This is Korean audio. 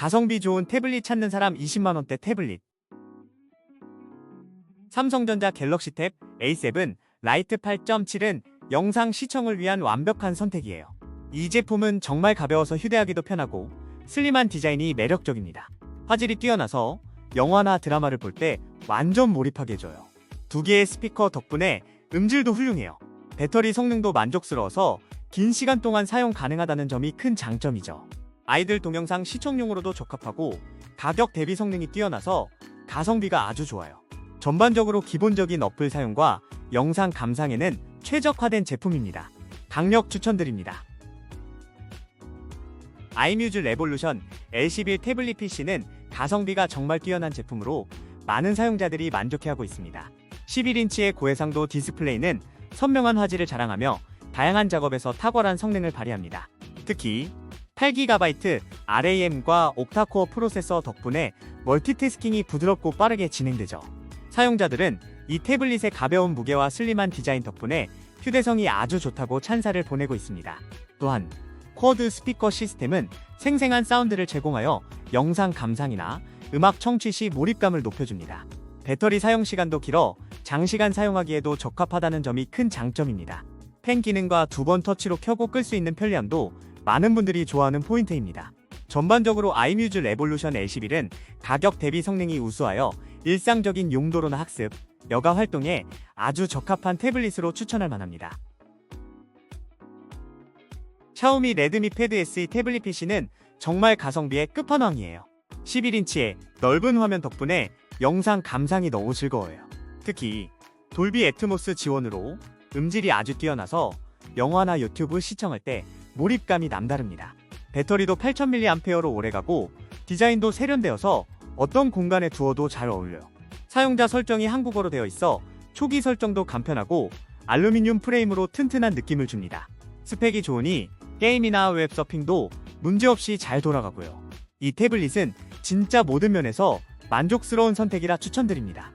가성비 좋은 태블릿 찾는 사람 20만원대 태블릿. 삼성전자 갤럭시 탭 A7 라이트 8.7은 영상 시청을 위한 완벽한 선택이에요. 이 제품은 정말 가벼워서 휴대하기도 편하고 슬림한 디자인이 매력적입니다. 화질이 뛰어나서 영화나 드라마를 볼 때 완전 몰입하게 해줘요. 두 개의 스피커 덕분에 음질도 훌륭해요. 배터리 성능도 만족스러워서 긴 시간 동안 사용 가능하다는 점이 큰 장점이죠. 아이들 동영상 시청용으로도 적합하고 가격 대비 성능이 뛰어나서 가성비가 아주 좋아요. 전반적으로 기본적인 어플 사용과 영상 감상에는 최적화된 제품입니다. 강력 추천드립니다. 아이뮤즈 레볼루션 L11 태블릿 PC는 가성비가 정말 뛰어난 제품으로 많은 사용자들이 만족해하고 있습니다. 11인치의 고해상도 디스플레이는 선명한 화질을 자랑하며 다양한 작업에서 탁월한 성능을 발휘합니다. 특히 8GB RAM과 옥타코어 프로세서 덕분에 멀티태스킹이 부드럽고 빠르게 진행되죠. 사용자들은 이 태블릿의 가벼운 무게와 슬림한 디자인 덕분에 휴대성이 아주 좋다고 찬사를 보내고 있습니다. 또한 쿼드 스피커 시스템은 생생한 사운드를 제공하여 영상 감상이나 음악 청취 시 몰입감을 높여줍니다. 배터리 사용 시간도 길어 장시간 사용하기에도 적합하다는 점이 큰 장점입니다. 펜 기능과 두 번 터치로 켜고 끌 수 있는 편리함도 많은 분들이 좋아하는 포인트입니다. 전반적으로 아이뮤즈 레볼루션 L11은 가격 대비 성능이 우수하여 일상적인 용도로나 학습, 여가 활동에 아주 적합한 태블릿으로 추천할 만합니다. 샤오미 레드미 패드 SE 태블릿 PC는 정말 가성비의 끝판왕이에요. 11인치의 넓은 화면 덕분에 영상 감상이 너무 즐거워요. 특히 돌비 애트모스 지원으로 음질이 아주 뛰어나서 영화나 유튜브 시청할 때 몰입감이 남다릅니다. 배터리도 8000mAh로 오래가고 디자인도 세련되어서 어떤 공간에 두어도 잘 어울려요. 사용자 설정이 한국어로 되어 있어 초기 설정도 간편하고 알루미늄 프레임으로 튼튼한 느낌을 줍니다. 스펙이 좋으니 게임이나 웹서핑도 문제없이 잘 돌아가고요. 이 태블릿은 진짜 모든 면에서 만족스러운 선택이라 추천드립니다.